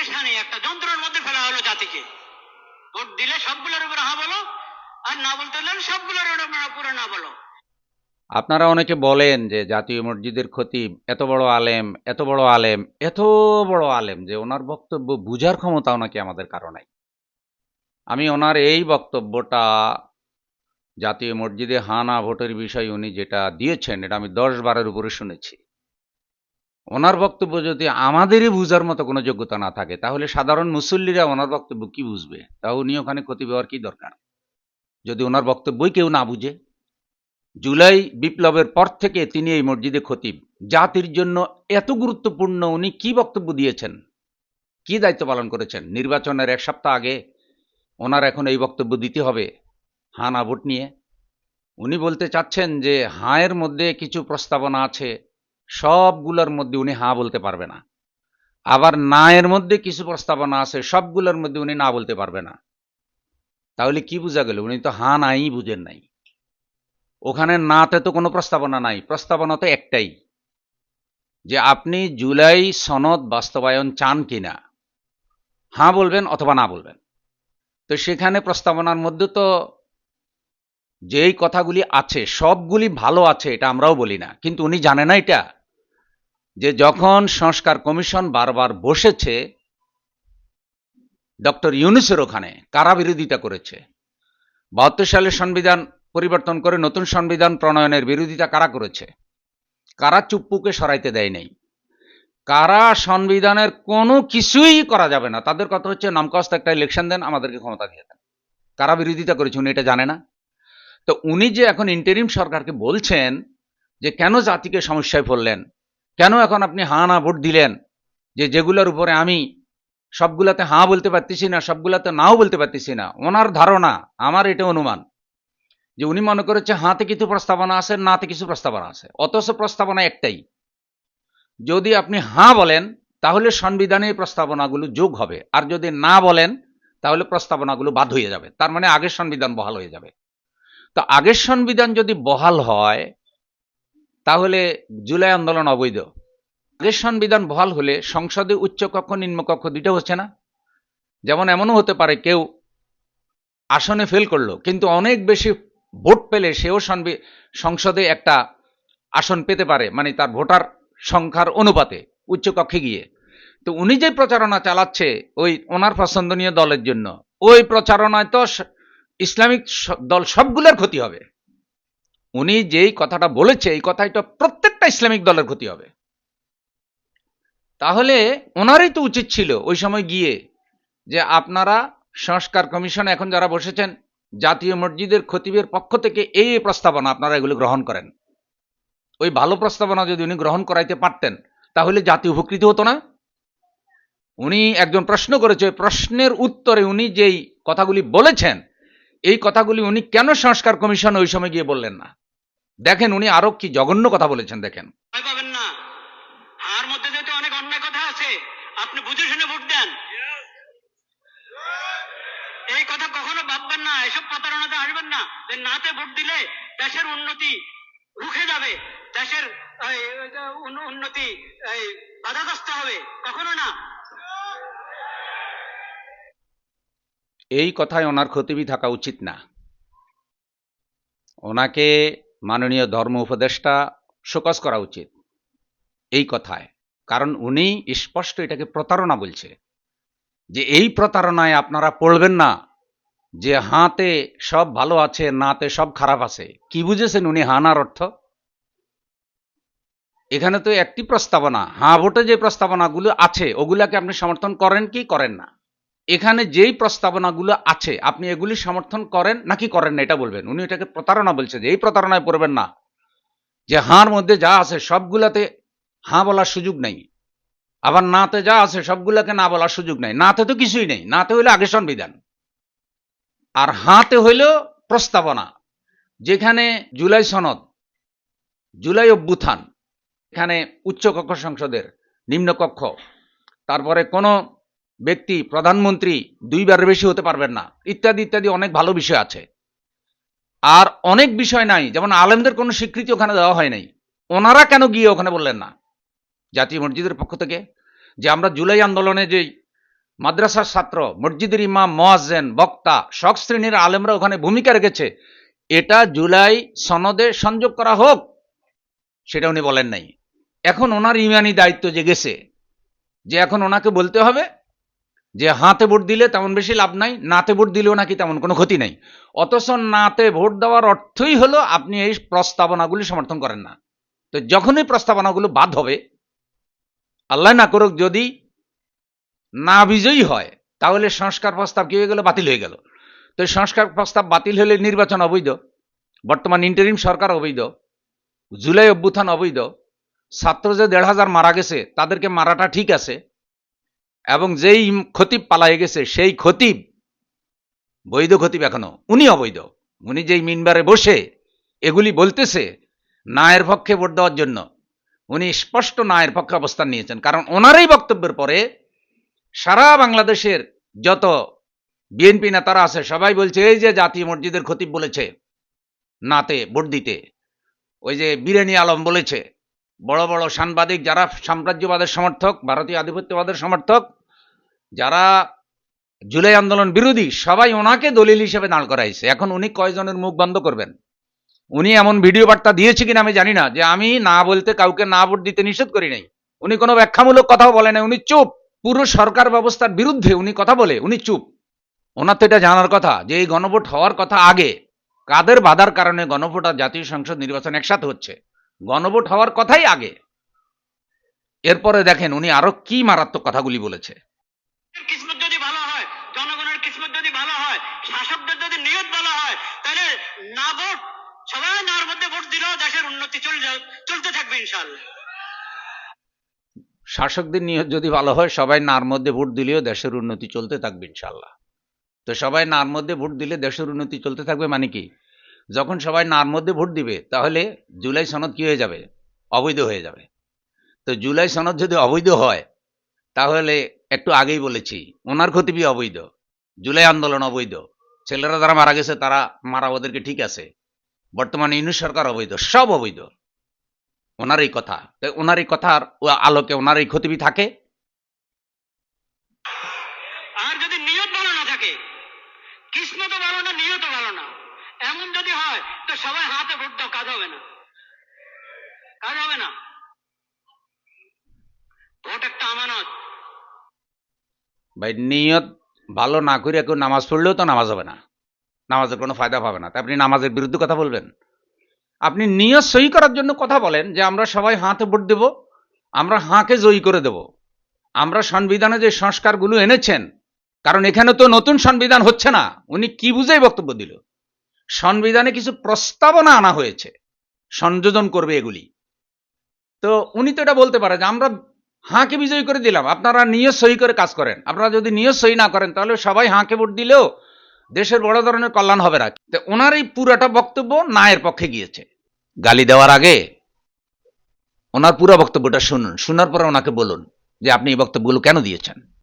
পেরেশানি একটা যন্ত্রের মধ্যে ফেলা হলো জাতিকে। ভোট দিলে সবগুলোর উপর হা বলো, আর না বলতে হলে সবগুলোর উপরে না বলো। আপনারা অনেকে বলেন যে জাতীয় মসজিদের খতিব এত বড় আলেম, এত বড় আলেম, এত বড় আলেম, যে ওনার বক্তব্য বুঝার ক্ষমতা ওনাকে আমাদের কারও নাই। আমি ওনার এই বক্তব্যটা জাতীয় মসজিদে হানা ভোটের বিষয়ে উনি যেটা দিয়েছেন, এটা আমি দশ বারের উপরে শুনেছি। ওনার বক্তব্য যদি আমাদেরই বুঝার মতো কোনো যোগ্যতা না থাকে, তাহলে সাধারণ মুসল্লিরা ওনার বক্তব্য কি বুঝবে? তা উনি ওখানে ক্ষতি হওয়ার কি দরকার? যদি ওনার বক্তব্যই কেউ না বুঝে, জুলাই বিপ্লবের পর থেকে তিনি এই মসজিদে খতিব, জাতির জন্য এত গুরুত্বপূর্ণ উনি কি বক্তব্য দিয়েছেন? কি দায়িত্ব পালন করেছেন? নির্বাচনের এক সপ্তাহ আগে ওনার এখন এই বক্তব্য দিতে হবে হাঁ না ভোট নিয়ে। উনি বলতে চাচ্ছেন যে হায়ের মধ্যে কিছু প্রস্তাবনা আছে সবগুলোর মধ্যে উনি হাঁ বলতে পারবে না। আবার না এর মধ্যে কিছু প্রস্তাবনা আছে, সবগুলোর মধ্যে উনি না বলতে পারবে না। তাহলে কি বোঝা গেল? উনি তো হাঁ নাই, বুঝেন নাই। ওখানে নাতে তো কোনো প্রস্তাবনা নাই। প্রস্তাবনা তো একটাই, যে আপনি জুলাই সনদ বাস্তবায়ন চান কিনা। হ্যাঁ বলবেন অথবা না বলবেন। তো সেখানে প্রস্তাবনার মধ্যে তো যেই কথাগুলি আছে, সবগুলি ভালো আছে, এটা আমরাও বলি না। কিন্তু উনি জানে না এটা। যে যখন সংস্কার কমিশন বারবার বসেছে, ডক্টর ইউনুসের ওখানে কারা বিরোধিতা করেছে। বাহাত্তর সালের সংবিধান পরিবর্তন করে নতুন সংবিধান প্রণয়নের বিরোধিতা কারা করেছে? কারা চুপ্পুকে সরাইতে দেয় নাই? কারা সংবিধানের কোনো কিছুই করা যাবে না? তাদের কথা হচ্ছে, নামকাস্ত একটা ইলেকশন দেন, আমাদেরকে ক্ষমতা দিয়ে দেন। কারা বিরোধিতা করেছে উনি এটা জানে না? তো উনি যে এখন ইন্টারিম সরকারকে বলছেন যে কেন জাতিকে সমস্যায় পড়লেন কেন এখন আপনি হাঁ না ভোট দিলেন? যে যেগুলোর উপরে আমি সবগুলাতে হাঁ বলতে পারতেছি না, সবগুলাতে নাও বলতে পারতেছি না। ওনার ধারণা, আমার এটা অনুমান যে উনি মনে করেছে হাতে কিছু প্রস্তাবনা আছে, নাতে কিছু প্রস্তাবনা আছে। অথচ প্রস্তাবনা একটাই। যদি আপনি হাঁ বলেন, তাহলে সংবিধানে প্রস্তাবনাগুলো যোগ হবে। আর যদি না বলেন, তাহলে প্রস্তাবনাগুলো বাদ হয়ে যাবে। তার মানে আগের সংবিধান বহাল হয়ে যাবে। তো আগের সংবিধান যদি বহাল হয় তাহলে জুলাই আন্দোলন অবৈধ। আগের সংবিধান বহাল হলে সংসদে উচ্চকক্ষ নিম্নকক্ষ দুইটা হচ্ছে না। যেমন এমনও হতে পারে কেউ আসনে ফেল করল, কিন্তু অনেক বেশি ভোট পেলে সেও সংসদে একটা আসন পেতে পারে মানে তার ভোটার সংখ্যার অনুপাতে উচ্চকক্ষে গিয়ে। তো উনি যে প্রচারণা চালাচ্ছে ওই ওনার পছন্দনীয় দলের জন্য, ওই প্রচারণায় তো ইসলামিক দল সবগুলোর ক্ষতি হবে। উনি যেই কথাটা বলেছে, এই কথাটা প্রত্যেকটা ইসলামিক দলের ক্ষতি হবে। তাহলে ওনারই তো উচিত ছিল ওই সময় গিয়ে যে আপনারা সংস্কার কমিশনে এখন যারা বসেছেন, জাতীয় মসজিদের খতিবের পক্ষ থেকে এই প্রস্তাবনা আপনারা এগুলো গ্রহণ করেন। ওই ভালো প্রস্তাবনা যদি উনি গ্রহণ করাইতে পারতেন, তাহলে জাতি উপকৃত হতো না। উনি একজন প্রশ্ন করেছে, ওই প্রশ্নের উত্তরে উনি যেই কথাগুলি বলেছেন, এই কথাগুলি উনি কেন সংস্কার কমিশন ওই সময় গিয়ে বললেন না? দেখেন উনি আরও কি জঘন্য কথা বলেছেন দেখেন। পাবেন না। আর মধ্যে যেহেতু অনেক অন্যায় কথা আছে আপনি বুঝে শুনে ভোট দেন। এই কথা কখনো ভাববেন না এসব প্রতারণাতে আসবেন না। যে নাতে ভোট দিলে দেশের উন্নতি রুখে যাবে দেশের উন্নতি বাধাগ্রস্ত হবে। কখনো না। এই কথায় ওনার খতিবি থাকা উচিত না। ওনাকে মাননীয় ধর্ম উপদেষ্টা শোকজ করা উচিত এই কথায়। কারণ উনি স্পষ্ট এটাকে প্রতারণা বলছে যে এই প্রতারণায় আপনারা পড়বেন না যে হাতে সব ভালো আছে, নাতে সব খারাপ আছে। কি বুঝেছেন উনি হানার অর্থ? এখানে তো একটি প্রস্তাবনা, হাঁ ভোটে যে প্রস্তাবনাগুলো আছে, ওগুলাকে আপনি সমর্থন করেন কি করেন না? এখানে যেই প্রস্তাবনাগুলো আছে, আপনি এগুলি সমর্থন করেন নাকি করেন না, এটা বলবেন। উনি এটাকে প্রতারণা বলছে যে এই প্রতারণায় পড়বেন না। যে হাঁর মধ্যে যা আছে সবগুলাতে হাঁ বলার সুযোগ নেই। আবার নাতে যা আছে সবগুলাকে না বলার সুযোগ নেই। নাতে তো কিছুই নেই, নাতে হইলে আগে সংবিধান। আর হাতে হইল প্রস্তাবনা, যেখানে জুলাই সনদ, জুলাই অভ্যুত্থান, এখানে উচ্চকক্ষ সংসদের নিম্নকক্ষ, তারপরে কোনো ব্যক্তি, প্রধানমন্ত্রী দুইবার বেশি হতে পারবেন না। ইত্যাদি ইত্যাদি অনেক ভালো বিষয় আছে। আর অনেক বিষয় নাই, যেমন আলেমদের কোনো স্বীকৃতি ওখানে দেওয়া হয় নাই। ওনারা কেন গিয়ে ওখানে বললেন না? জাতীয় মসজিদের পক্ষ থেকে যে আমরা জুলাই আন্দোলনে যেই মাদ্রাসার ছাত্র, মসজিদের ইমাম, মোয়াজ্জেন, বক্তা শখ শ্রেণির আলেমরা ওখানে ভূমিকা রেখেছে, এটা জুলাই সনদে সংযোগ করা হোক, সেটা উনি বলেন নাই। এখন ওনার ইমানি দায়িত্ব যে গেছে, যে এখন ওনাকে বলতে হবে যে হাতে ভোট দিলে তেমন বেশি লাভ নাই, নাতে ভোট দিলেও নাকি তেমন কোনো ক্ষতি নাই। অথচ নাতে ভোট দেওয়ার অর্থই হলো আপনি এই প্রস্তাবনাগুলি সমর্থন করেন না। তো যখনই প্রস্তাবনাগুলো বাদ হবে, আল্লাহ না করুক যদি না বিজয়ী হয়, তাহলে সংস্কার প্রস্তাব কি হয়ে গেল? বাতিল হয়ে গেল। তো সংস্কার প্রস্তাব বাতিল হলে নির্বাচন অবৈধ, বর্তমান ইন্টারিম সরকার অবৈধ, জুলাই অভ্যুত্থান অবৈধ, ছাত্র যে দেড় হাজার মারা গেছে, তাদেরকে মারাটা ঠিক আছে এবং যেই খতিব পালায়ে গেছে, সেই খতিব, বৈধ খতিব এখনও উনি অবৈধ। উনি যেই মিনবারে বসে এগুলি বলতেছে নায়ের পক্ষে ভোট দেওয়ার জন্য, উনি স্পষ্ট নায়ের পক্ষে অবস্থান নিয়েছেন। কারণ ওনারই বক্তব্যের পরে সারা বাংলাদেশের যত বিএনপি নেতারা আছে, সবাই বলছে, এই যে জাতীয় মসজিদের খতিব বলেছে, নাতে ভোট দিতে, ওই যে বিরিয়ানি আলম বলেছে, বড় বড় সাংবাদিক যারা সাম্রাজ্যবাদের সমর্থক, ভারতীয় আধিপত্যবাদের সমর্থক যারা জুলাই আন্দোলন বিরোধী, সবাই ওনাকে দলিল হিসেবে দাঁড় করাইছে। এখন উনি কয়জনের মুখ বন্ধ করবেন? উনি এমন ভিডিও বার্তা দিয়েছে কিনা আমি জানি না, যে আমি না বলতে কাউকে না ভোট দিতে নিষেধ করি নাই। উনি কোনো ব্যাখ্যামূলক কথাও বলে নাই, উনি চুপ। পুরো সরকার ব্যবস্থার বিরুদ্ধে উনি কথা বলে, উনি চুপ। ওনার তো এটা জানার কথা, যে এই গণভোট হওয়ার কথা আগে কাদের বাধার কারণে গণভোট আর জাতীয় সংসদ নির্বাচন একসাথে হচ্ছে? গণভোট হওয়ার কথাই আগে। এরপরে দেখেন উনি আরও কি মারাত্মক কথাগুলি বলেছে। কিসমত যদি ভালো হয়, জনগণের কিসমত যদি ভালো হয়, শাসকদের যদি নিয়ত ভালো হয়, তাহলে না ভোট, সবাই নার মধ্যে ভোট দিলেও দেশের উন্নতি চলে চলতে থাকবে ইনশাআল্লাহ। শাসকদের নিয়ত যদি ভালো হয়, সবাই নার মধ্যে ভোট দিলেও দেশের উন্নতি চলতে থাকবে ইনশাল্লাহ তো সবাই নার মধ্যে ভোট দিলে দেশের উন্নতি চলতে থাকবে মানে কি? যখন সবাই নার মধ্যে ভোট দিবে, তাহলে জুলাই সনদ কি হয়ে যাবে? অবৈধ হয়ে যাবে। তো জুলাই সনদ যদি অবৈধ হয়, তাহলে একটু আগেই বলেছি, ওনার ক্ষতিবি অবৈধ, জুলাই আন্দোলন অবৈধ, ছেলেরা যারা মারা গেছে তারা মারা, ওদেরকে ঠিক আছে, বর্তমানে ইউনিট সরকার অবৈধ, সব অবৈধ। ওনার এই কথা তাই ওনার এই কথার আলোকে ওনার এই ক্ষতিবি থাকে আর যদি নিয়ত ভালো না থাকে কিসমত ভালো না নিয়ত ভালো না এমন যদি হয় তো সবাই হাতে ভোট দাও কাজ হবে না কাজ হবে না ভোট একটা আমানত ভাই, নিয়ত ভালো না করে কেউ নামাজ পড়লেও তো নামাজ হবে না। নামাজের কোনো ফায়দা পাবে না। তা আপনি নামাজের বিরুদ্ধে কথা বলবেন? আপনি নিয়ত সই করার জন্য কথা বলেন যে, আমরা সবাই হাতে ভোট দেব, আমরা হাঁকে জয়ী করে দেব। আমরা সংবিধানে যে সংস্কারগুলো এনেছেন, কারণ এখানে তো নতুন সংবিধান হচ্ছে না। উনি কি বুঝেই বক্তব্য দিল? সংবিধানে কিছু প্রস্তাবনা আনা হয়েছে। সংযোজন করবে এগুলি। তো উনি তো এটা বলতে পারে যে, আমরা হাঁকে বিজয়ী করে দিলাম। আপনারা নিয়ত সই করে কাজ করেন। আপনারা যদি নিয়ত সই না করেন, তাহলে সবাই হাঁকে ভোট দিলেও দেশের বড় ধরনের কল্যাণ হবে না। তো ওনার এই পুরাটা বক্তব্য নায়ের পক্ষে গিয়েছে। গালি দেওয়ার আগে ওনার পুরো বক্তব্যটা শুনুন। শোনার পরে ওনাকে বলুন যে আপনি এই বক্তব্যগুলো কেন দিয়েছেন?